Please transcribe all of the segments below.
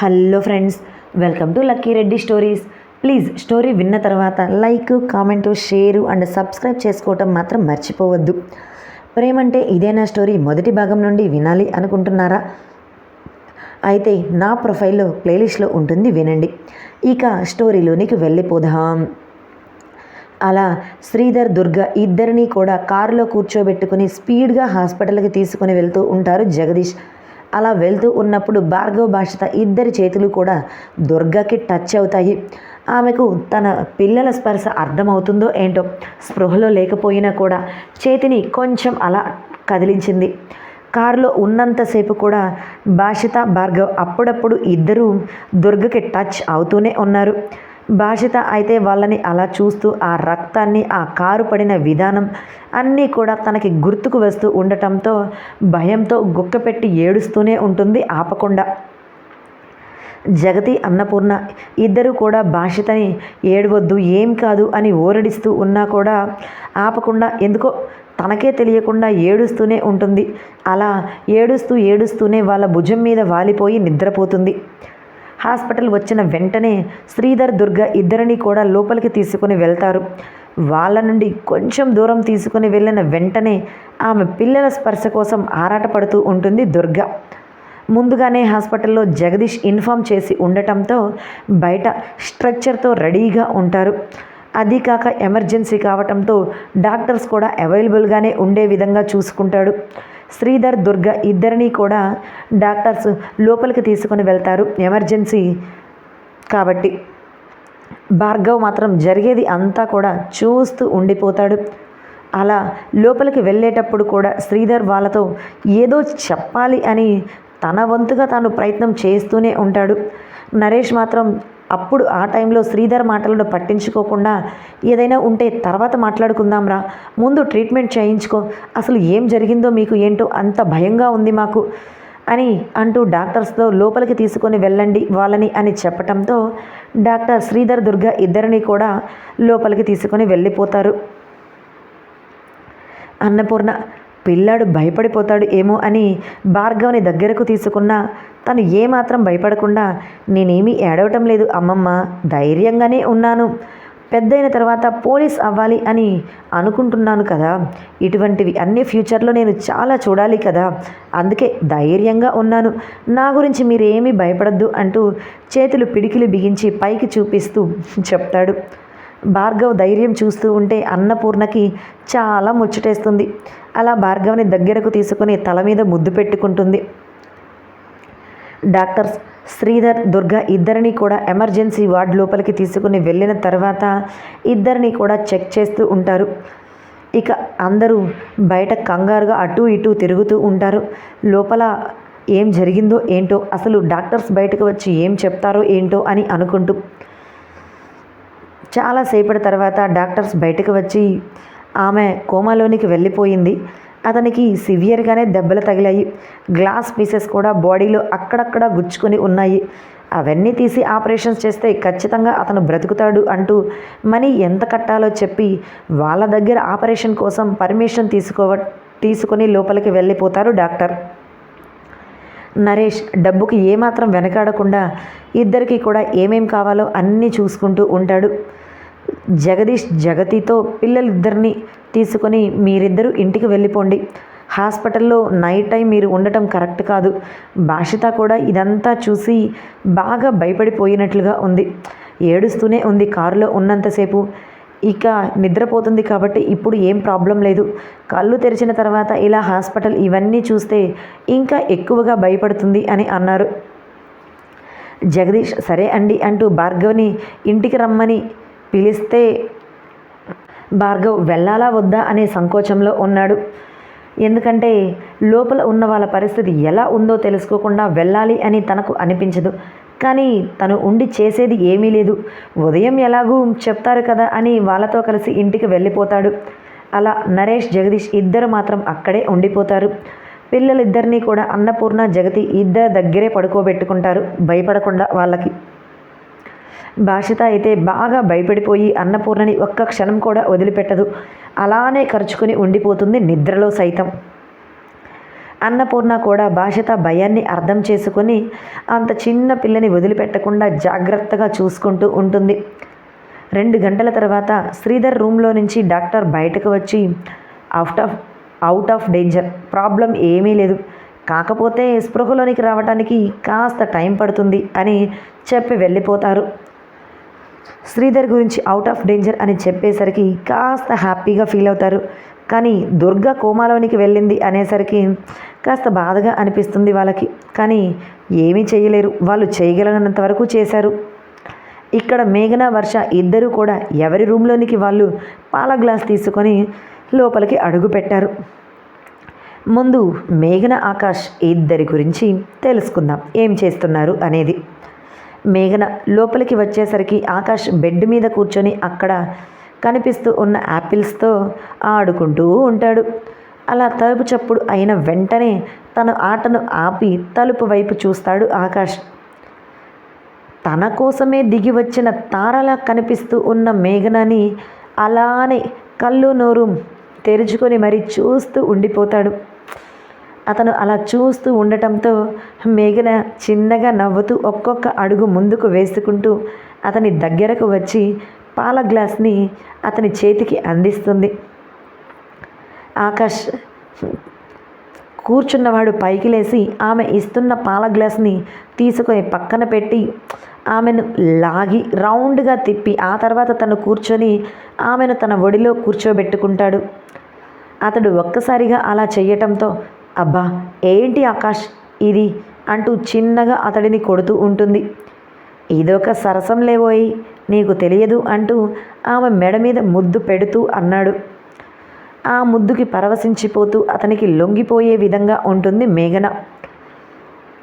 Hello friends welcome to Lucky Reddy stories. Please story విన్న తర్వాత like comment share and subscribe చేసుకోవటం మాత్రం మర్చిపోవద్దు. ప్రేమంటే ఇదేనా స్టోరీ మొదటి భాగం నుండి వినాలి అనుకుంటున్నారా? అయితే నా ప్రొఫైల్లో ప్లేలిస్ట్లో ఉంటుంది వినండి. ఇక స్టోరీలోనికి వెళ్ళిపోదాం. అలా శ్రీధర్ దుర్గ ఇద్దరిని కూడా కారులో కూర్చోబెట్టుకుని స్పీడ్గా హాస్పిటల్కి తీసుకుని వెళ్తూ ఉంటారు జగదీష్. అలా వెళ్తూ ఉన్నప్పుడు భార్గవ భాషత ఇద్దరి చేతులు కూడా దుర్గకి టచ్ అవుతాయి. ఆమెకు తన పిల్లల స్పర్శ అర్థమవుతుందో ఏంటో స్పృహలో లేకపోయినా కూడా చేతిని కొంచెం అలా కదిలించింది. కారులో ఉన్నంతసేపు కూడా భాషిత భార్గవ్ అప్పుడప్పుడు ఇద్దరూ దుర్గకి టచ్ అవుతూనే ఉన్నారు. భాషిత అయితే వాళ్ళని అలా చూస్తూ ఆ రక్తాన్ని ఆ కారు పడిన విధానం అన్నీ కూడా తనకి గుర్తుకు వస్తూ ఉండటంతో భయంతో గుక్కపెట్టి ఏడుస్తూనే ఉంటుంది ఆపకుండా. జగతి అన్నపూర్ణ ఇద్దరు కూడా భాషితని ఏడవద్దు ఏం కాదు అని ఓరడిస్తూ ఉన్నా కూడా ఆపకుండా ఎందుకో తనకే తెలియకుండా ఏడుస్తూనే ఉంటుంది. అలా ఏడుస్తూ ఏడుస్తూనే వాళ్ళ భుజం మీద వాలిపోయి నిద్రపోతుంది. హాస్పిటల్ వచ్చిన వెంటనే శ్రీధర్ దుర్గ ఇద్దరిని కూడా లోపలికి తీసుకుని వెళ్తారు. వాళ్ళ నుండి కొంచెం దూరం తీసుకుని వెళ్ళిన వెంటనే ఆమె పిల్లల స్పర్శ కోసం ఆరాటపడుతూ ఉంటుంది దుర్గ. ముందుగానే హాస్పిటల్లో జగదీష్ ఇన్ఫామ్ చేసి ఉండటంతో బయట స్ట్రక్చర్తో రెడీగా ఉంటారు. అది కాక ఎమర్జెన్సీ కావటంతో డాక్టర్స్ కూడా అవైలబుల్గానే ఉండే విధంగా చూసుకుంటాడు. శ్రీధర్ దుర్గ ఇద్దరిని కూడా డాక్టర్స్ లోపలికి తీసుకొని వెళ్తారు. ఎమర్జెన్సీ కాబట్టి భార్గవ్ మాత్రం జరిగేది అంతా కూడా చూస్తూ ఉండిపోతాడు. అలా లోపలికి వెళ్ళేటప్పుడు కూడా శ్రీధర్ వాళ్ళతో ఏదో చెప్పాలి అని తన వంతుగా తాను ప్రయత్నం చేస్తూనే ఉంటాడు. నరేష్ మాత్రం అప్పుడు ఆ టైంలో శ్రీధర్ మాటలను పట్టించుకోకుండా ఏదైనా ఉంటే తర్వాత మాట్లాడుకుందాంరా. ముందు ట్రీట్మెంట్ చేయించుకో. అసలు ఏం జరిగిందో మీకు ఏంటో అంత భయంగా ఉంది మాకు అని అంటూ డాక్టర్స్తో లోపలికి తీసుకొని వెళ్ళండి వాళ్ళని అని చెప్పటంతో డాక్టర్ శ్రీధర్ దుర్గ ఇద్దరిని కూడా లోపలికి తీసుకొని వెళ్ళిపోతారు. అన్నపూర్ణ పిల్లాడు భయపడిపోతాడు ఏమో అని భార్గవ్ని దగ్గరకు తీసుకున్న తను ఏమాత్రం భయపడకుండా నేనేమీ ఏడవటం లేదు అమ్మమ్మ. ధైర్యంగానే ఉన్నాను. పెద్దయిన తర్వాత పోలీస్ అవ్వాలి అని అనుకుంటున్నాను కదా. ఇటువంటివి అన్ని ఫ్యూచర్లో నేను చాలా చూడాలి కదా. అందుకే ధైర్యంగా ఉన్నాను. నా గురించి మీరేమీ భయపడద్దు అంటూ చేతులు పిడికిలు బిగించి పైకి చూపిస్తూ చెప్తాడు. భార్గవ్ ధైర్యం చూస్తూ ఉంటే అన్నపూర్ణకి చాలా ముచ్చటేస్తుంది. అలా భార్గవ్ని దగ్గరకు తీసుకుని తల మీద ముద్దు పెట్టుకుంటుంది. డాక్టర్స్ శ్రీధర్ దుర్గ ఇద్దరిని కూడా ఎమర్జెన్సీ వార్డ్ లోపలికి తీసుకుని వెళ్ళిన తర్వాత ఇద్దరిని కూడా చెక్ చేస్తూ ఉంటారు. ఇక అందరూ బయట కంగారుగా అటు ఇటు తిరుగుతూ ఉంటారు. లోపల ఏం జరిగిందో ఏంటో అసలు డాక్టర్స్ బయటకు వచ్చి ఏం చెప్తారో ఏంటో అని అనుకుంటూ చాలాసేపటి తర్వాత డాక్టర్స్ బయటకు వచ్చి ఆమె కోమాలోనికి వెళ్ళిపోయింది. అతనికి సివియర్గానే దెబ్బలు తగిలాయి. గ్లాస్ పీసెస్ కూడా బాడీలో అక్కడక్కడ గుచ్చుకొని ఉన్నాయి. అవన్నీ తీసి ఆపరేషన్స్ చేస్తే ఖచ్చితంగా అతను బ్రతుకుతాడు అంటూ మనీ ఎంత కట్టాలో చెప్పి వాళ్ళ దగ్గర ఆపరేషన్ కోసం పర్మిషన్ తీసుకోవ తీసుకొని లోపలికి వెళ్ళిపోతారు డాక్టర్. నరేష్ డబ్బుకి ఏమాత్రం వెనకాడకుండా ఇద్దరికి కూడా ఏమేం కావాలో అన్నీ చూసుకుంటూ ఉంటాడు. జగదీష్ జగతితో పిల్లలిద్దరిని తీసుకొని మీరిద్దరూ ఇంటికి వెళ్ళిపోండి. హాస్పిటల్లో నైట్ టైం మీరు ఉండటం కరెక్ట్ కాదు. భాషిత కూడా ఇదంతా చూసి బాగా భయపడిపోయినట్లుగా ఉంది. ఏడుస్తూనే ఉంది కారులో ఉన్నంతసేపు. ఇక నిద్రపోతుంది కాబట్టి ఇప్పుడు ఏం ప్రాబ్లం లేదు. కళ్ళు తెరిచిన తర్వాత ఇలా హాస్పిటల్ ఇవన్నీ చూస్తే ఇంకా ఎక్కువగా భయపడుతుంది అని అన్నారు. జగదీష్ సరే అండి అంటూ భార్గవ్ని ఇంటికి రమ్మని పిలిస్తే భార్గవ్ వెళ్ళాలా వద్దా అనే సంకోచంలో ఉన్నాడు. ఎందుకంటే లోపల ఉన్న వాళ్ళ పరిస్థితి ఎలా ఉందో తెలుసుకోకుండా వెళ్ళాలి అని తనకు అనిపించదు. కానీ తను ఉండి చేసేది ఏమీ లేదు. ఉదయం ఎలాగూ చెప్తారు కదా అని వాళ్ళతో కలిసి ఇంటికి వెళ్ళిపోతాడు. అలా నరేష్ జగదీష్ ఇద్దరు మాత్రం అక్కడే ఉండిపోతారు. పిల్లలిద్దరినీ కూడా అన్నపూర్ణ జగతి ఇద్దరు దగ్గరే పడుకోబెట్టుకుంటారు. భయపడకుండా వాళ్ళకి. భాషిత అయితే బాగా భయపడిపోయి అన్నపూర్ణని ఒక్క క్షణం కూడా వదిలిపెట్టదు. అలానే ఖర్చుకుని ఉండిపోతుంది నిద్రలో సైతం. అన్నపూర్ణ కూడా భాషిత భయాన్ని అర్థం చేసుకొని అంత చిన్న పిల్లని వదిలిపెట్టకుండా జాగ్రత్తగా చూసుకుంటూ ఉంటుంది. రెండు గంటల తర్వాత శ్రీధర్ రూమ్లో నుంచి డాక్టర్ బయటకు వచ్చి out of out of danger problem ఏమీ లేదు. కాకపోతే స్పృహలోనికి రావడానికి కాస్త టైం పడుతుంది అని చెప్పి వెళ్ళిపోతారు. శ్రీధర్ గురించి అవుట్ ఆఫ్ డేంజర్ అని చెప్పేసరికి కాస్త హ్యాపీగా ఫీల్ అవుతారు. కానీ దుర్గ కోమాలోనికి వెళ్ళింది అనేసరికి కాస్త బాధగా అనిపిస్తుంది వాళ్ళకి. కానీ ఏమీ చేయలేరు. వాళ్ళు చేయగలిగినంత వరకు చేశారు. ఇక్కడ మేఘన వర్ష ఇద్దరూ కూడా ఎవరి రూమ్లోనికి వాళ్ళు పాల గ్లాస్ తీసుకొని లోపలికి అడుగు పెట్టారు. ముందు మేఘన ఆకాష్ ఇద్దరి గురించి తెలుసుకుందాం. ఏం చేస్తున్నారు అనేది. మేఘన లోపలికి వచ్చేసరికి ఆకాష్ బెడ్ మీద కూర్చొని అక్కడ కనిపిస్తూ ఉన్న యాపిల్స్తో ఆడుకుంటూ ఉంటాడు. అలా తలుపు చప్పుడు అయిన వెంటనే తన ఆటను ఆపి తలుపు వైపు చూస్తాడు ఆకాష్. తన కోసమే దిగి వచ్చిన తారలా కనిపిస్తూ ఉన్న మేఘనని అలానే కళ్ళు నోరు తెరుచుకొని మరి చూస్తూ ఉండిపోతాడు. అతను అలా చూస్తూ ఉండటంతో మేఘన చిన్నగా నవ్వుతూ ఒక్కొక్క అడుగు ముందుకు వేసుకుంటూ అతని దగ్గరకు వచ్చి పాల గ్లాస్ని అతని చేతికి అందిస్తుంది. ఆకాష్ కూర్చున్నవాడు పైకి లేచి ఆమె ఇస్తున్న పాల గ్లాస్ని తీసుకొని పక్కన పెట్టి ఆమెను లాగి రౌండ్గా తిప్పి ఆ తర్వాత తను కూర్చొని ఆమెను తన ఒడిలో కూర్చోబెట్టుకుంటాడు. అతడు ఒక్కసారిగా అలా చేయటంతో అబ్బా ఏంటి ఆకాష్ ఇది? అంటూ చిన్నగా అతడిని కొడుతూ ఉంటుంది. ఇదొక సరసం లేవోయి నీకు తెలియదు అంటూ ఆమె మెడ మీద ముద్దు పెడుతూ అన్నాడు. ఆ ముద్దుకి పరవశించిపోతూ అతనికి లొంగిపోయే విధంగా ఉంటుంది మేఘన.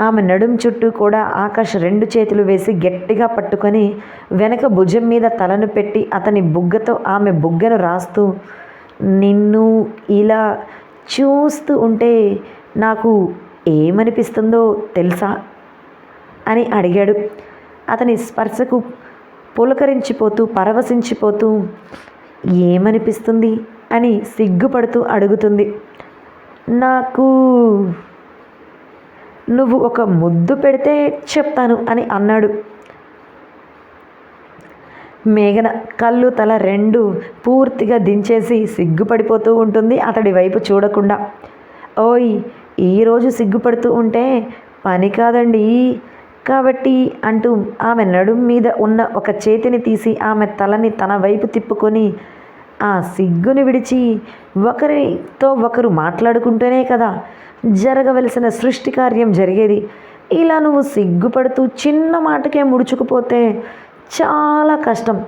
ఆమె నడుం చుట్టూ కూడా ఆకాష్ రెండు చేతులు వేసి గట్టిగా పట్టుకొని వెనక భుజం మీద తలను పెట్టి అతని బుగ్గతో ఆమె బుగ్గను రాస్తూ నిన్ను ఇలా చూస్తూ ఉంటే నాకు ఏమనిపిస్తుందో తెలుసా? అని అడిగాడు. అతని స్పర్శకు పులకరించిపోతూ పరవశించిపోతూ ఏమనిపిస్తుంది అని సిగ్గుపడుతూ అడుగుతుంది. నాకు నువ్వు ఒక ముద్దు పెడితే చెప్తాను అని అన్నాడు. మేఘన కళ్ళు తల రెండు పూర్తిగా దించేసి సిగ్గుపడిపోతూ ఉంటుంది అతడి వైపు చూడకుండా. ఓయ్ ఈరోజు సిగ్గుపడుతూ ఉంటే పని కాదండి. కాబట్టి అంటూ ఆమె నడుం మీద ఉన్న ఒక చేతిని తీసి ఆమె తలని తన వైపు తిప్పుకొని ఆ సిగ్గుని విడిచి ఒకరితో ఒకరు మాట్లాడుకుంటేనే కదా జరగవలసిన సృష్టి కార్యం జరిగేది. ఇలా నువ్వు సిగ్గుపడుతూ చిన్న మాటకే ముడుచుకుపోతే చాలా కష్టం.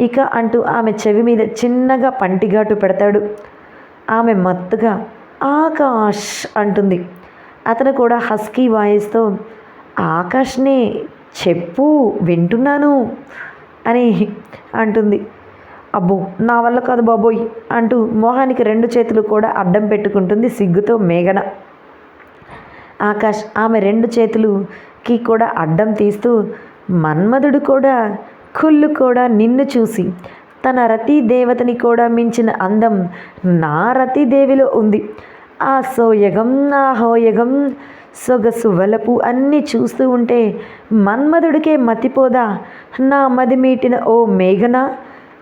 ఇక అంటూ ఆమె చెవి మీద చిన్నగా పంటిఘాటు పెడతాడు. ఆమె మత్తుగా ఆకాష్ అంటుంది. అతను కూడా హస్కీ వాయిస్తో ఆకాష్నే చెప్పు వింటున్నాను అని అంటుంది. అబ్బో నా వల్ల కాదు బాబోయ్ అంటూ మోహానికి రెండు చేతులు కూడా అడ్డం పెట్టుకుంటుంది సిగ్గుతో మేఘన. ఆకాష్ ఆమె రెండు చేతులుకి కూడా అడ్డం తీస్తూ మన్మధుడు కూడా కుళ్ళు కూడా నిన్ను చూసి తన రతీ దేవతని కూడా మించిన అందం నా రతీదేవిలో ఉంది. ఆ సోయగం ఆహోయగం హోయగం సొగసు వలపు అన్నీ చూస్తూ ఉంటే మన్మధుడికే మతిపోదా? నా మదిమీటిన ఓ మేఘన?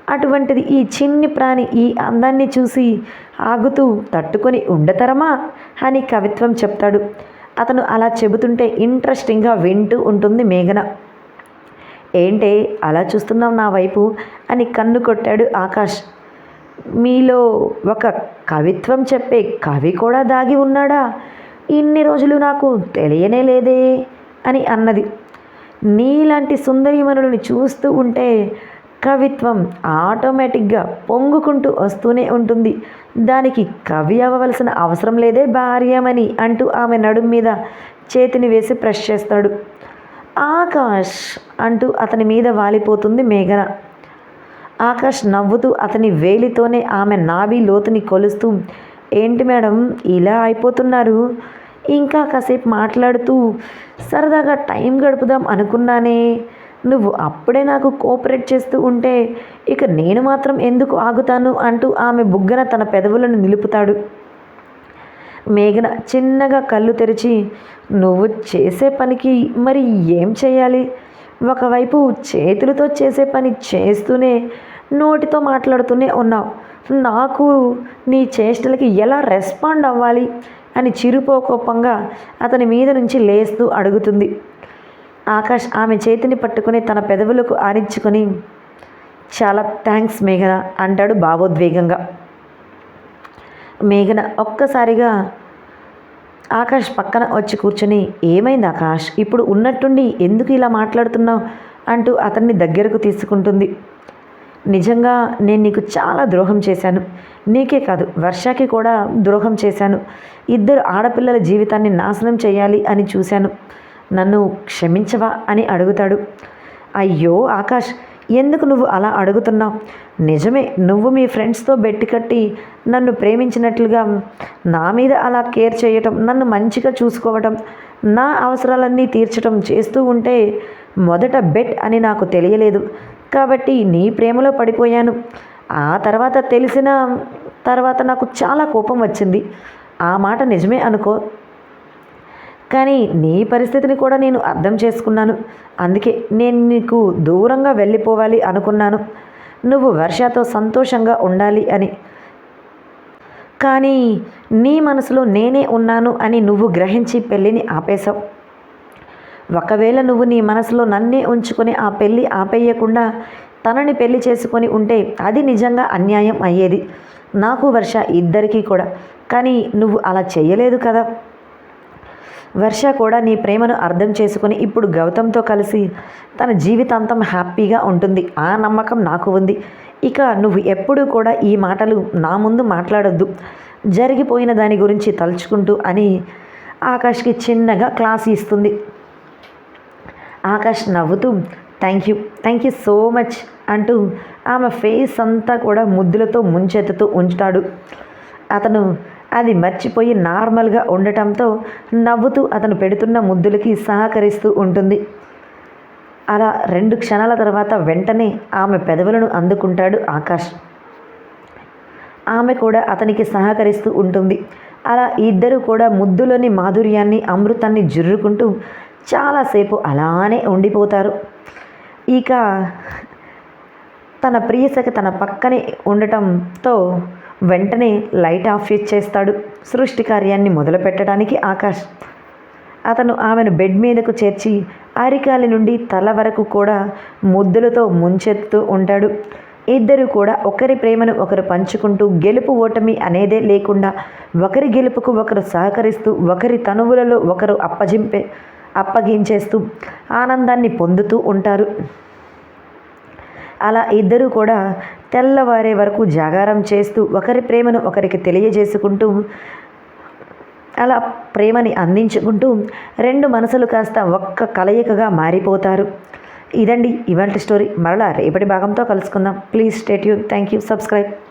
అటువంటిది ఈ చిన్ని ప్రాణి ఈ అందాన్ని చూసి ఆగుతూ తట్టుకొని ఉండతరమా? అని కవిత్వం చెప్తాడు. అతను అలా చెబుతుంటే ఇంట్రెస్టింగ్గా వింటూ ఉంటుంది మేఘన. ఏంటే అలా చూస్తున్నావు నా వైపు అని కన్ను కొట్టాడు ఆకాష్. మీలో ఒక కవిత్వం చెప్పే కవి కూడా దాగి ఉన్నాడా? ఇన్ని రోజులు నాకు తెలియనే లేదే అని అన్నది. నీలాంటి సుందరీమణులను చూస్తూ ఉంటే కవిత్వం ఆటోమేటిక్గా పొంగుకుంటూ వస్తూనే ఉంటుంది. దానికి కవి అవ్వవలసిన అవసరం లేదే భార్యమని అంటూ ఆమె నడుం మీద చేతిని వేసి ప్రెస్ చేస్తాడు. ఆకాష్ అంటూ అతని మీద వాలిపోతుంది మేఘన. ఆకాష్ నవ్వుతూ అతని వేలితోనే ఆమె నాభి లోతుని కొలుస్తూ ఏంటి మేడం ఇలా అయిపోతున్నారు? ఇంకా కాసేపు మాట్లాడుతూ సరదాగా టైం గడుపుదాం అనుకున్నానే. నువ్వు అప్పుడే నాకు కోఆపరేట్ చేస్తూ ఉంటే ఇక నేను మాత్రం ఎందుకు ఆగుతాను? అంటూ ఆమె బుగ్గన తన పెదవులను నిలుపుతాడు. మేఘన చిన్నగా కళ్ళు తెరిచి నువ్వు చేసే పనికి మరి ఏం చేయాలి? ఒకవైపు చేతులతో చేసే పని చేస్తూనే నోటితో మాట్లాడుతూనే ఉన్నావు. నాకు నీ చేష్టలకి ఎలా రెస్పాండ్ అవ్వాలి? అని చిరుపోకోపంగా అతని మీద నుంచి లేస్తూ అడుగుతుంది. ఆకాష్ ఆమె చేతిని పట్టుకుని తన పెదవులకు ఆనించుకొని చాలా థ్యాంక్స్ మేఘన అంటాడు భావోద్వేగంగా. మేఘన ఒక్కసారిగా ఆకాష్ పక్కన వచ్చి కూర్చొని ఏమైంది ఆకాష్? ఇప్పుడు ఉన్నట్టుండి ఎందుకు ఇలా మాట్లాడుతున్నావు? అంటూ అతన్ని దగ్గరకు తీసుకుంటుంది. నిజంగా నేను నీకు చాలా ద్రోహం చేశాను. నీకే కాదు వర్షాకి కూడా ద్రోహం చేశాను. ఇద్దరు ఆడపిల్లల జీవితాన్ని నాశనం చేయాలి అని చూశాను. నన్ను క్షమించవా? అని అడుగుతాడు. అయ్యో ఆకాష్ ఎందుకు నువ్వు అలా అడుగుతున్నావు? నిజమే నువ్వు మీ ఫ్రెండ్స్తో బెట్టి కట్టి నన్ను ప్రేమించినట్లుగా నా మీద అలా కేర్ చేయటం నన్ను మంచిగా చూసుకోవటం నా అవసరాలన్నీ తీర్చటం చేస్తూ ఉంటే మొదట బెట్ అని నాకు తెలియలేదు. కాబట్టి నీ ప్రేమలో పడిపోయాను. ఆ తర్వాత తెలిసిన తర్వాత నాకు చాలా కోపం వచ్చింది. ఆ మాట నిజమే అనుకో. కానీ నీ పరిస్థితిని కూడా నేను అర్థం చేసుకున్నాను. అందుకే నేను నీకు దూరంగా వెళ్ళిపోవాలి అనుకున్నాను. నువ్వు వర్షతో సంతోషంగా ఉండాలి అని. కానీ నీ మనసులో నేనే ఉన్నాను అని నువ్వు గ్రహించి పెళ్ళిని ఆపేశావు. ఒకవేళ నువ్వు నీ మనసులో నన్నే ఉంచుకొని ఆ పెళ్ళి ఆపేయకుండా తనని పెళ్ళి చేసుకొని ఉంటే అది నిజంగా అన్యాయం అయ్యేది. నాకు వర్ష ఇద్దరికీ కూడా. కానీ నువ్వు అలా చేయలేదు కదా. వర్ష కూడా నీ ప్రేమను అర్థం చేసుకుని ఇప్పుడు గౌతమ్తో కలిసి తన జీవితాంతం హ్యాపీగా ఉంటుంది. ఆ నమ్మకం నాకు ఉంది. ఇక నువ్వు ఎప్పుడూ కూడా ఈ మాటలు నా ముందు మాట్లాడొద్దు. జరిగిపోయిన దాని గురించి తలుచుకుంటూ అని ఆకాష్కి చిన్నగా క్లాస్ ఇస్తుంది. ఆకాష్ నవ్వుతూ thank you thank you so much అంటూ ఆమె ఫేస్ అంతా కూడా ముద్దులతో ముంచెత్తుతూ ఉంచుతాడు. అతను అది మర్చిపోయి నార్మల్గా ఉండటంతో నవ్వుతూ అతను పెడుతున్న ముద్దులకి సహకరిస్తూ ఉంటుంది. అలా రెండు క్షణాల తర్వాత వెంటనే ఆమె పెదవులను అందుకుంటాడు ఆకాష్. ఆమె కూడా అతనికి సహకరిస్తూ ఉంటుంది. అలా ఇద్దరు కూడా ముద్దులోని మాధుర్యాన్ని అమృతాన్ని జుర్రుకుంటూ చాలాసేపు అలానే ఉండిపోతారు. ఇక తన ప్రియసఖ తన పక్కనే ఉండటంతో వెంటనే లైట్ ఆఫ్ చేస్తాడు. సృష్టి కార్యాన్ని మొదలుపెట్టడానికి ఆకాష్. అతను ఆమెను బెడ్ మీదకు చేర్చి అరికాలి నుండి తల వరకు కూడా ముద్దులతో ముంచెత్తూ ఉంటాడు. ఇద్దరు కూడా ఒకరి ప్రేమను ఒకరు పంచుకుంటూ గెలుపు ఓటమి అనేదే లేకుండా ఒకరి గెలుపుకు ఒకరు సహకరిస్తూ ఒకరి తనువులలో ఒకరు అప్పజింపే అప్పగించేస్తూ ఆనందాన్ని పొందుతూ ఉంటారు. అలా ఇద్దరూ కూడా తెల్లవారే వరకు జాగారం చేస్తూ ఒకరి ప్రేమను ఒకరికి తెలియజేసుకుంటూ అలా ప్రేమని అందించుకుంటూ రెండు మనసులు కాస్త ఒక్క కలయికగా మారిపోతారు. ఇదండి ఇవాళ స్టోరీ. మరలా రేపటి భాగంతో కలుసుకుందాం. ప్లీజ్ స్టేట్యూ థ్యాంక్ యూ సబ్స్క్రైబ్.